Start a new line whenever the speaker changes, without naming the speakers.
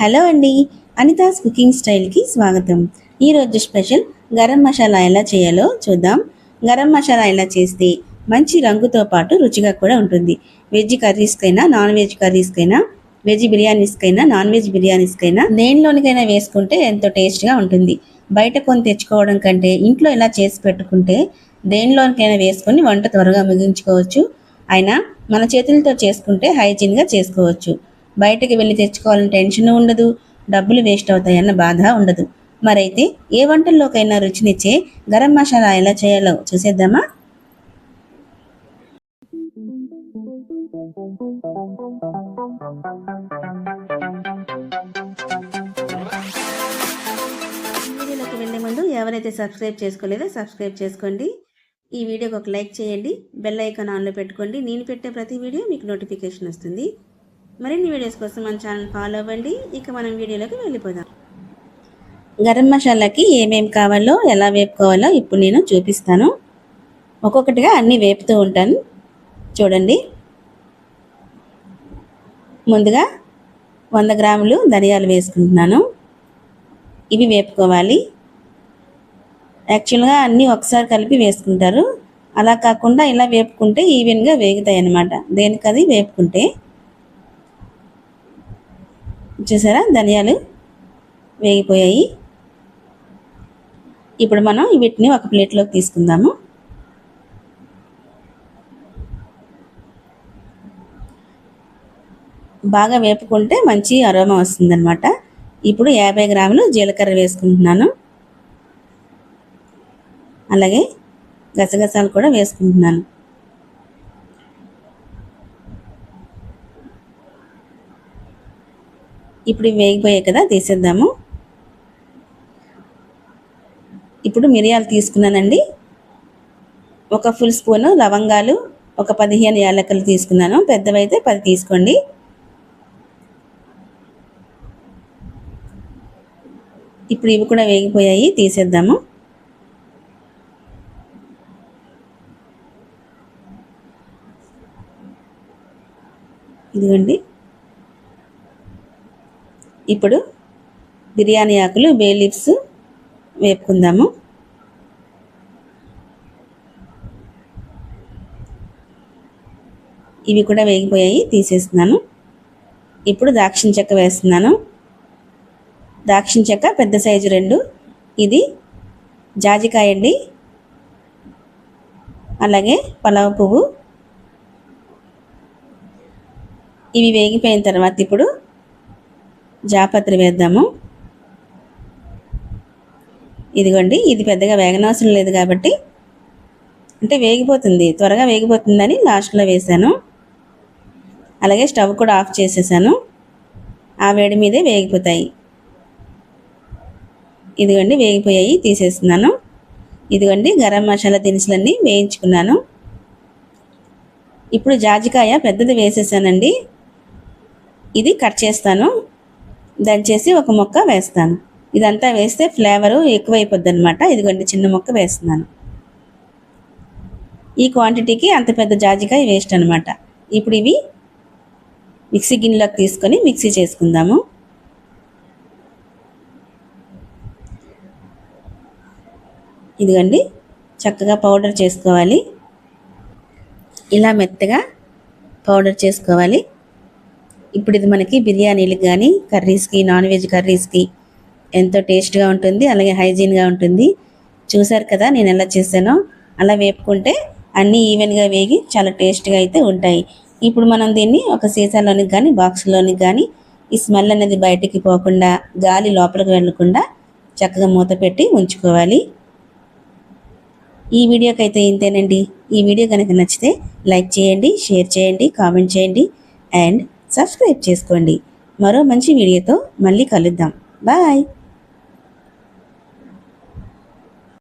Hello అండి. Anita's cooking స్టైల్కి స్వాగతం. ఈరోజు స్పెషల్ గరం మసాలా ఎలా చేయాలో చూద్దాం. గరం మసాలా ఎలా చేస్తే మంచి రంగుతో పాటు రుచిగా కూడా ఉంటుంది. వెజ్ కర్రీస్కైనా నాన్ వెజ్ కర్రీస్కైనా వెజ్ బిర్యానీస్కైనా నాన్ వెజ్ బిర్యానీస్కైనా దేనిలోనికైనా వేసుకుంటే ఎంతో టేస్ట్గా ఉంటుంది. బయట కొని తెచ్చుకోవడం కంటే ఇంట్లో ఇలా చేసి పెట్టుకుంటే దేనిలోనికైనా వేసుకొని వంట త్వరగా ముగించుకోవచ్చు. అయినా మన చేతులతో చేసుకుంటే హైజీన్గా చేసుకోవచ్చు. బయటకు వెళ్ళి తెచ్చుకోవాలని టెన్షన్ ఉండదు డబ్బులు వేస్ట్ అవుతాయన్న బాధ ఉండదు. మరైతే ఏ వంటల్లోకైనా రుచినిచ్చే గరం మసాలా ఎలా చేయాలో చూసేద్దామా? వీడియోలోకి వెళ్ళే ముందు ఎవరైతే సబ్స్క్రైబ్ చేసుకోలేదో సబ్స్క్రైబ్ చేసుకోండి. ఈ వీడియోకి ఒక లైక్ చేయండి. బెల్ ఐకాన్ ఆన్లో పెట్టుకోండి. నేను పెట్టే ప్రతి వీడియో మీకు నోటిఫికేషన్ వస్తుంది. మరిన్ని వీడియోస్ కోసం మన ఛానల్ ఫాలో అవ్వండి. ఇక మనం వీడియోలోకి వెళ్ళిపోదాం. గరం మసాలాకి ఏమేమి కావాలో ఎలా వేపుకోవాలో ఇప్పుడు నేను చూపిస్తాను. ఒక్కొక్కటిగా అన్నీ వేపుతూ ఉంటాను. చూడండి. ముందుగా వంద గ్రాములు ధనియాలు వేసుకుంటున్నాను. ఇవి వేపుకోవాలి. యాక్చువల్గా అన్నీ ఒకసారి కలిపి వేసుకుంటారు. అలా కాకుండా ఇలా వేపుకుంటే ఈవెన్గా వేగుతాయి అన్నమాట దేనికది? వేపుకుంటే చూసారా? ధనియాలు వేగిపోయాయి. ఇప్పుడు మనం వీటిని ఒక ప్లేట్లోకి తీసుకుందాము. బాగా వేపుకుంటే మంచి అరోమా వస్తుందన్నమాట. ఇప్పుడు యాభై గ్రాములు జీలకర్ర వేసుకుంటున్నాను. అలాగే గసగసాలు కూడా వేసుకుంటున్నాను. ఇప్పుడు ఇవి వేగిపోయాయి కదా తీసేద్దాము. ఇప్పుడు మిరియాలు తీసుకున్నానండి. ఒక ఫుల్ స్పూను లవంగాలు ఒక పదిహేను యాలకలు తీసుకున్నాను. పెద్దవైతే పది తీసుకోండి. ఇప్పుడు ఇవి కూడా వేగిపోయాయి తీసేద్దాము. ఇదిగోండి. ఇప్పుడు బిర్యానీ ఆకులు బే లీవ్స్ వేపుకుందాము. ఇవి కూడా వేగిపోయాయి తీసేస్తున్నాను. ఇప్పుడు దాక్షిణ చెక్క వేస్తున్నాను. దాక్షిణ చెక్క పెద్ద సైజు రెండు. ఇది జాజికాయ అండి. అలాగే పలావ్ పువ్వు. ఇవి వేగిపోయిన తర్వాత ఇప్పుడు జాపత్రి వేద్దాము. ఇదిగోండి ఇది పెద్దగా వేగనవసరం లేదు కాబట్టి అంటే వేగిపోతుంది త్వరగా వేగిపోతుందని లాస్ట్లో వేశాను. అలాగే స్టవ్ కూడా ఆఫ్ చేసేసాను. ఆ వేడి మీదే వేగిపోతాయి. ఇదిగోండి వేగిపోయాయి తీసేస్తున్నాను. ఇదిగోండి గరం మసాలా దినుసులన్నీ వేయించుకున్నాను. ఇప్పుడు జాజికాయ పెద్దది వేసేసానండి. ఇది కట్ చేస్తాను. దంచేసి ఒక మొక్క వేస్తాను. ఇదంతా వేస్తే ఫ్లేవరు ఎక్కువైపోద్ది అనమాట ఇదిగోండి చిన్న మొక్క వేస్తున్నాను. ఈ క్వాంటిటీకి అంత పెద్ద జాజికాయ వేస్ట్ అనమాట ఇప్పుడు ఇవి మిక్సీ గిన్నెలోకి తీసుకొని మిక్సీ చేసుకుందాము. ఇదిగోండి చక్కగా పౌడర్ చేసుకోవాలి. ఇలా మెత్తగా పౌడర్ చేసుకోవాలి. ఇప్పుడు ఇది మనకి బిర్యానీలకు కానీ కర్రీస్కి నాన్ వెజ్ కర్రీస్కి ఎంతో టేస్ట్గా ఉంటుంది అలాగే హైజీన్గా ఉంటుంది. చూసారు కదా నేను ఎలా చేశానో? అలా వేపుకుంటే అన్నీ ఈవెన్గా వేగి చాలా టేస్ట్గా అయితే ఉంటాయి. ఇప్పుడు మనం దీన్ని ఒక సీసాలోనికి కానీ బాక్స్లోనికి కానీ ఈ స్మెల్ అనేది బయటికి పోకుండా గాలి లోపలికి వెళ్ళకుండా చక్కగా మూత పెట్టి ఉంచుకోవాలి. ఈ వీడియోకి అయితే ఇంతేనండి. ఈ వీడియో కనుక నచ్చితే లైక్ చేయండి షేర్ చేయండి కామెంట్ చేయండి అండ్ సబ్స్క్రైబ్ చేసుకోండి. మరో మంచి వీడియోతో మళ్ళీ కలుద్దాం. బాయ్.